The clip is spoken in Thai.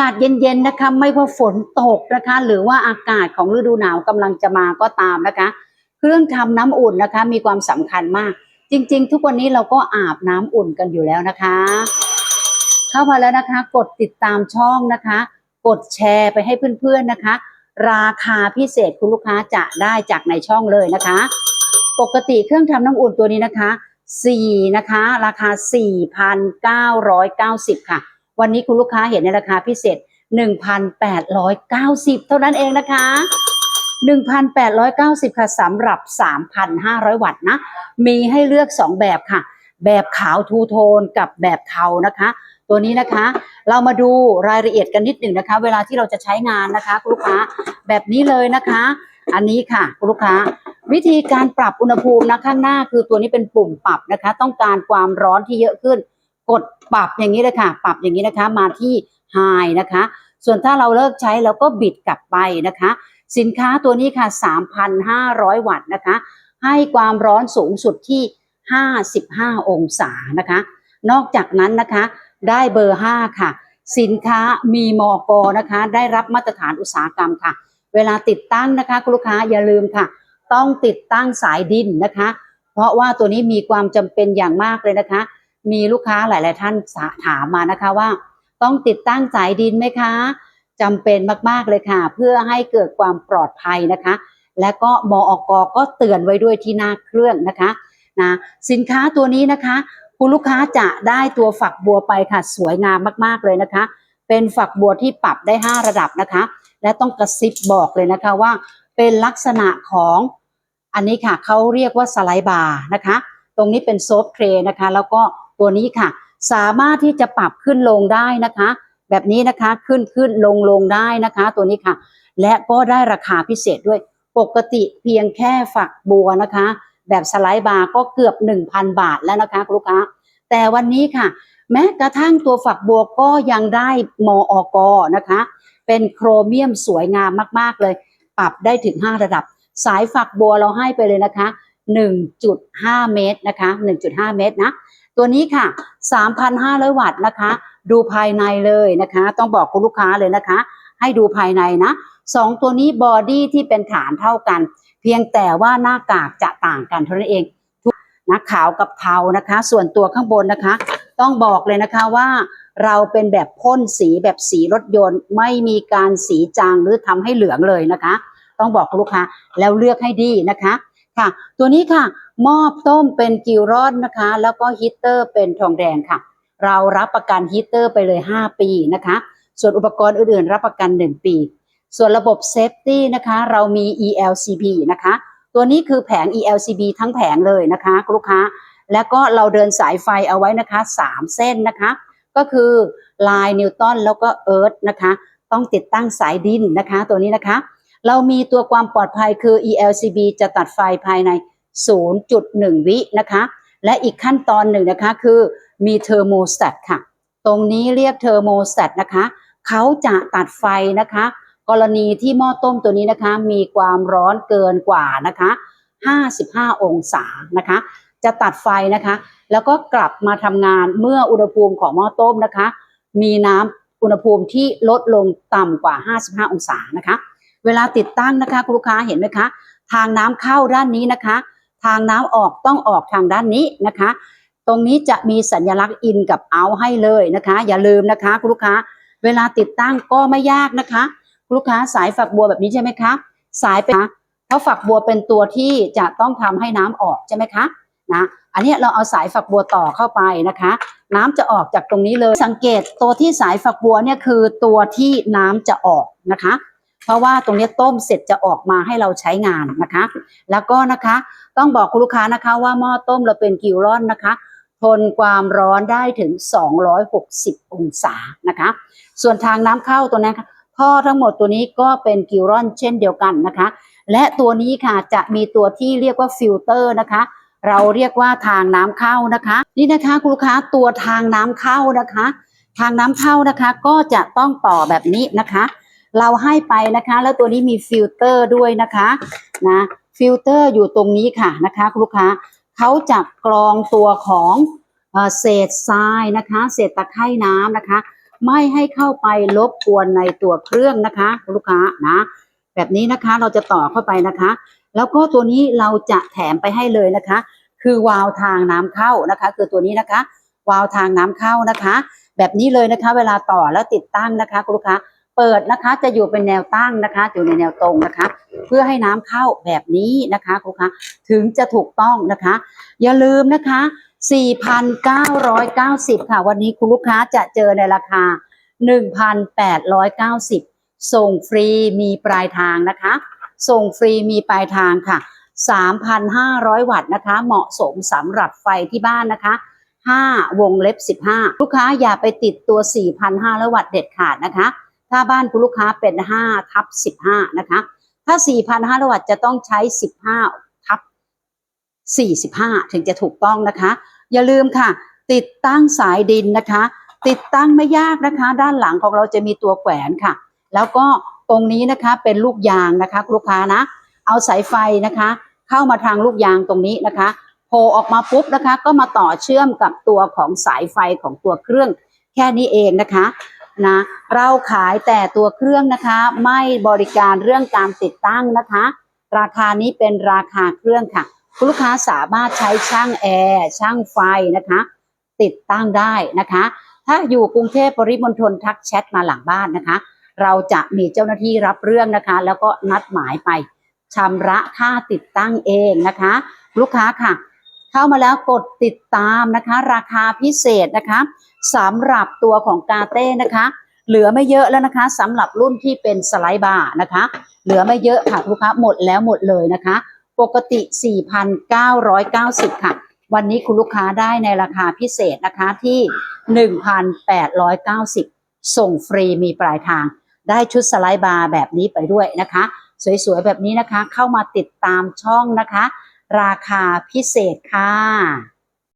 ากาศเย็นๆนะคะ ไม่ว่าฝนตกนะคะ หรือว่าอากาศของฤดูหนาวกำลังจะมาก็ตามนะคะ เครื่องทำน้ำอุ่นนะคะ มีความสำคัญมาก จริง ๆ ทุกวันนี้เราก็อาบน้ำอุ่นกันอยู่แล้วนะคะ เข้ามาแล้วนะคะ กดติดตามช่องนะคะ กดแชร์ไปให้เพื่อนๆนะคะ ราคาพิเศษคุณลูกค้าจะได้จากในช่องเลยนะคะ ปกติเครื่องทำน้ำอุ่นตัวนี้นะคะ4นะคะ ราคา 4,990 ค่ะ วันนี้คุณลูกค้าเห็นในราคาพิเศษ 1,890 เท่านั้นเองนะคะ 1,890 ค่ะสำหรับ 3,500 วัตต์นะ มีให้เลือก 2 แบบค่ะ แบบขาวทูโทนกับแบบเทานะคะ ตัวนี้นะคะ เรามาดูรายละเอียดกันนิดหนึ่งนะคะ เวลาที่เราจะใช้งานนะคะคุณลูกค้าแบบนี้เลยนะคะ อันนี้ค่ะคุณลูกค้าวิธีการปรับอุณหภูมินะข้างหน้าคือตัวนี้เป็นปุ่มปรับนะคะ ต้องการความร้อนที่เยอะขึ้น กด ปรับอย่างนี้เลยค่ะ ปรับอย่างนี้นะคะ มาที่ High นะคะ ส่วนถ้าเราเลิกใช้เราก็บิดกลับไปนะคะ สินค้าตัวนี้ค่ะ 3,500 วัตต์นะคะ ให้ความร้อนสูงสุดที่ 55 องศานะคะ นอกจากนั้นนะคะ ได้เบอร์ 5 ค่ะ สินค้ามีมอกนะคะ ได้รับมาตรฐานอุตสาหกรรมค่ะ เวลาติดตั้งนะคะคุณลูกค้าอย่าลืมค่ะ ต้องติดตั้งสายดินนะคะ เพราะว่าตัวนี้มีความจำเป็นอย่างมากเลยนะคะ มีลูกค้าหลาย ๆ ท่านถามมานะคะว่า ต้องติดตั้งสายดินไหมคะจำเป็นมาก ๆ เลยค่ะ เพื่อให้เกิดความปลอดภัยนะคะ และก็มออกก็เตือนไว้ด้วยที่หน้าเครื่องนะคะนะสินค้าตัวนี้นะคะ คุณลูกค้าจะได้ตัวฝักบัวไปค่ะ สวยงามมาก ๆ เลยนะคะ เป็นฝักบัวที่ปรับได้ 5 ระดับนะคะ และต้องกระซิบบอกเลยนะคะว่า เป็นลักษณะของอันนี้ค่ะเขาเรียกว่าสไลด์บาร์นะคะ ตรงนี้เป็นโซฟเทรนะคะ แล้วก็ ตัวนี้ค่ะ สามารถที่จะปรับขึ้นลงได้นะคะ แบบนี้นะคะขึ้นขึ้นลงลงได้นะคะ ตัวนี้ค่ะ และก็ได้ราคาพิเศษด้วยปกติเพียงแค่ฝักบัวนะคะ แบบสไลด์บาร์ก็เกือบ 1,000 บาทแล้วนะคะคุณลูกค้า แต่วันนี้ค่ะ แม้กระทั่งตัวฝักบัวก็ยังได้มออกอนะคะ เป็นโครเมียมสวยงามมาก ๆ เลย ปรับได้ถึง 5 ระดับ สายฝักบัวเราให้ไปเลยนะคะ 1.5 เมตรนะคะ 1.5 เมตรนะ ตัวนี้ค่ะ 3,500 วัตต์นะคะ ดูภายในเลยนะคะ ต้องบอกคุณลูกค้าเลยนะคะ ให้ดูภายในนะสองตัวนี้บอดี้ที่เป็นฐานเท่ากัน เพียงแต่ว่าหน้ากากจะต่างกันเท่านั้นเองนะขาวกับเทานะคะ ส่วนตัวข้างบนนะคะ ต้องบอกเลยนะคะว่าเราเป็นแบบพ่นสีแบบสีรถยนต์ ไม่มีการสีจางหรือทำให้เหลืองเลยนะคะ ต้องบอกลูกค้าแล้วเลือกให้ดีนะคะ ค่ะ ตัวนี้ค่ะหม้อต้มเป็นกิลรอนนะคะ แล้วก็ฮีเตอร์เป็นทองแดงค่ะ เรารับประกันฮีเตอร์ไปเลย 5 ปีนะคะ ส่วนอุปกรณ์อื่นๆ รับประกัน 1 ปี ส่วนระบบเซฟตี้นะคะ เรามี ELCB นะคะ ตัวนี้คือแผง ELCB ทั้งแผงเลยนะคะคุณลูกค้า แล้วก็เราเดินสายไฟเอาไว้นะคะ 3 เส้นนะคะ ก็คือลายนิวตันแล้วก็เอิร์ธนะคะ ต้องติดตั้งสายดินนะคะ ตัวนี้นะคะ เรามีตัวความปลอดภัยคือ ELCB จะตัดไฟภายใน 0.1 วินะคะ และอีกขั้นตอนหนึ่งนะคะคือมีเทอร์โมสแตทค่ะ ตรงนี้เรียกเทอร์โมสแตทนะคะ เขาจะตัดไฟนะคะ กรณีที่หม้อต้มตัวนี้นะคะ มีความร้อนเกินกว่านะคะ 55 องศานะคะ จะตัดไฟนะคะ แล้วก็กลับมาทำงานเมื่ออุณหภูมิของหม้อต้มนะคะ มีน้ำอุณหภูมิที่ลดลงต่ำกว่า 55 องศานะคะ เวลาติดตั้งนะคะคุณลูกค้าเห็นไหมคะ ทางน้ำเข้าด้านนี้นะคะ ทางน้ำออกต้องออกทางด้านนี้นะคะ ตรงนี้จะมีสัญลักษณ์อินกับเอาให้เลยนะคะ อย่าลืมนะคะคุณลูกค้า เวลาติดตั้งก็ไม่ยากนะคะคุณลูกค้าสายฝักบัวแบบนี้ใช่ไหมคะ สายเป็นเพราะฝักบัวเป็นตัวที่จะต้องทำให้น้ำออกใช่ไหมคะนะอันนี้เราเอาสายฝักบัวต่อเข้าไปนะคะ น้ำจะออกจากตรงนี้เลยสังเกตตัวที่สายฝักบัวเนี่ยคือตัวที่น้ำจะออกนะคะ เพราะว่าตรงนี้ต้มเสร็จจะออกมาให้เราใช้งานนะคะ แล้วก็นะคะต้องบอกคุณลูกค้านะคะว่าหม้อต้มเราเป็นกิลรอนนะคะ ทนความร้อนได้ถึง 260 องศานะคะ ส่วนทางน้ำเข้าตัวนี้ค่ะท่อทั้งหมดตัวนี้ก็เป็นกิลรอนเช่นเดียวกันนะคะ และตัวนี้ค่ะจะมีตัวที่เรียกว่าฟิลเตอร์นะคะ เราเรียกว่าทางน้ำเข้านะคะ นี่นะคะคุณลูกค้าตัวทางน้ำเข้านะคะ ทางน้ำเข้านะคะก็จะต้องต่อแบบนี้นะคะ เราให้ไปนะคะ แล้วตัวนี้มีฟิลเตอร์ด้วยนะคะนะฟิลเตอร์อยู่ตรงนี้ค่ะนะคะคุณลูกค้าเขาจะกรองตัวของเศษทรายนะคะ เศษตะไคร่น้ำนะคะ ไม่ให้เข้าไปรบกวนในตัวเครื่องนะคะคุณลูกค้านะ แบบนี้นะคะเราจะต่อเข้าไปนะคะ แล้วก็ตัวนี้เราจะแถมไปให้เลยนะคะ คือวาล์วทางน้ำเข้านะคะ คือตัวนี้นะคะ วาล์วทางน้ำเข้านะคะ แบบนี้เลยนะคะ เวลาต่อแล้วติดตั้งนะคะคุณลูกค้า เปิดนะคะจะอยู่เป็นแนวตั้งนะคะอยู่ในแนวตรงนะคะ เพื่อให้น้ำเข้าแบบนี้นะคะคุณลูค้าถึงจะถูกต้องนะคะ อย่าลืมนะคะ 4,990 ค่ะ วันนี้คุณลูกค้าจะเจอในราคา 1,890 ส่งฟรีมีปลายทางนะคะ ส่งฟรีมีปลายทางค่ะ 3,500 วัตต์นะคะ เหมาะสมสำหรับไฟที่บ้านนะคะ5วงเล็บ 15 ลูกค้าอย่าไปติดตัว 4,500 วัตต์เด็ดขาดนะคะ ถ้าบ้านคุณลูกค้าเป็น5ทับ15นะคะ ถ้า4,500วัตต์จะต้องใช้15ทับ45ถึงจะถูกต้องนะคะ อย่าลืมค่ะ ติดตั้งสายดินนะคะ ติดตั้งไม่ยากนะคะ ด้านหลังของเราจะมีตัวแขวนค่ะ แล้วก็ตรงนี้นะคะเป็นลูกยางนะคะลูกค้านะ เอาสายไฟนะคะ เข้ามาทางลูกยางตรงนี้นะคะโผล่ออกมาปุ๊บนะคะ ก็มาต่อเชื่อมกับตัวของสายไฟของตัวเครื่องแค่นี้เองนะคะ นะเราขายแต่ตัวเครื่องนะคะ ไม่บริการเรื่องการติดตั้งนะคะ ราคานี้เป็นราคาเครื่องค่ะ คุณลูกค้าสามารถใช้ช่างแอร์ช่างไฟนะคะ ติดตั้งได้นะคะ ถ้าอยู่กรุงเทพปริมณฑลทักแชทมาหลังบ้านนะคะ เราจะมีเจ้าหน้าที่รับเรื่องนะคะ แล้วก็นัดหมายไปชำระค่าติดตั้งเองนะคะ ลูกค้าค่ะ เข้ามาแล้วกดติดตามนะคะ ราคาพิเศษนะคะสำหรับตัวของกาเต้นะคะ เหลือไม่เยอะแล้วนะคะสำหรับรุ่นที่เป็นสไลด์บาร์นะคะ เหลือไม่เยอะค่ะลูกค้าหมดแล้วหมดเลยนะคะ ปกติ 4,990 ค่ะ วันนี้คุณลูกค้าได้ในราคาพิเศษนะคะที่ 1,890 ส่งฟรีมีปลายทาง ได้ชุดสไลด์บาร์แบบนี้ไปด้วยนะคะ สวยๆแบบนี้นะคะเข้ามาติดตามช่องนะคะ ราคาพิเศษค่ะ